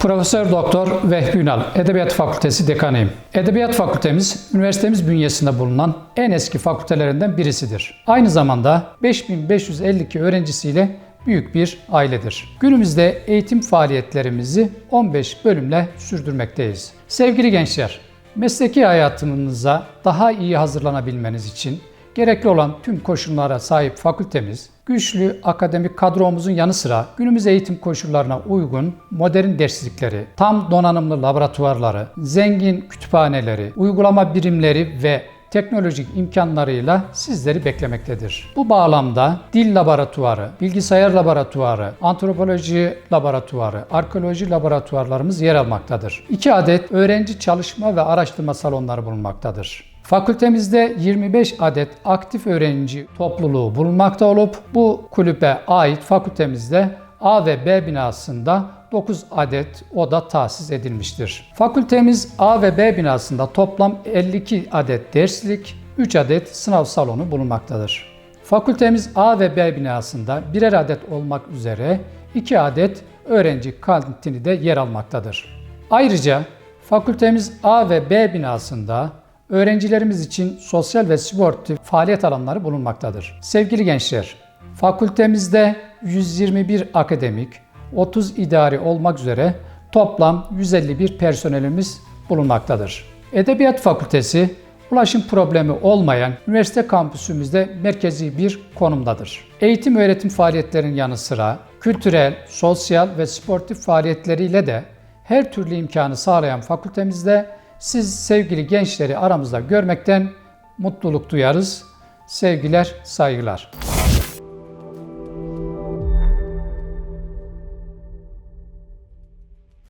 Profesör Doktor Vehbi Ünal, Edebiyat Fakültesi dekanıyım. Edebiyat Fakültemiz, üniversitemiz bünyesinde bulunan en eski fakültelerinden birisidir. Aynı zamanda 5552 öğrencisiyle büyük bir ailedir. Günümüzde eğitim faaliyetlerimizi 15 bölümle sürdürmekteyiz. Sevgili gençler, mesleki hayatınıza daha iyi hazırlanabilmeniz için gerekli olan tüm koşullara sahip fakültemiz, güçlü akademik kadromuzun yanı sıra günümüz eğitim koşullarına uygun modern derslikleri, tam donanımlı laboratuvarları, zengin kütüphaneleri, uygulama birimleri ve teknolojik imkanlarıyla sizleri beklemektedir. Bu bağlamda dil laboratuvarı, bilgisayar laboratuvarı, antropoloji laboratuvarı, arkeoloji laboratuvarlarımız yer almaktadır. 2 adet öğrenci çalışma ve araştırma salonları bulunmaktadır. Fakültemizde 25 adet aktif öğrenci topluluğu bulunmakta olup bu kulübe ait fakültemizde A ve B binasında 9 adet oda tahsis edilmiştir. Fakültemiz A ve B binasında toplam 52 adet derslik, 3 adet sınav salonu bulunmaktadır. Fakültemiz A ve B binasında birer adet olmak üzere 2 adet öğrenci kantini de yer almaktadır. Ayrıca fakültemiz A ve B binasında öğrencilerimiz için sosyal ve sportif faaliyet alanları bulunmaktadır. Sevgili gençler, fakültemizde 121 akademik, 30 idari olmak üzere toplam 151 personelimiz bulunmaktadır. Edebiyat Fakültesi ulaşım problemi olmayan üniversite kampüsümüzde merkezi bir konumdadır. Eğitim öğretim faaliyetlerinin yanı sıra kültürel, sosyal ve sportif faaliyetleriyle de her türlü imkanı sağlayan fakültemizde siz sevgili gençleri aramızda görmekten mutluluk duyarız. Sevgiler, saygılar.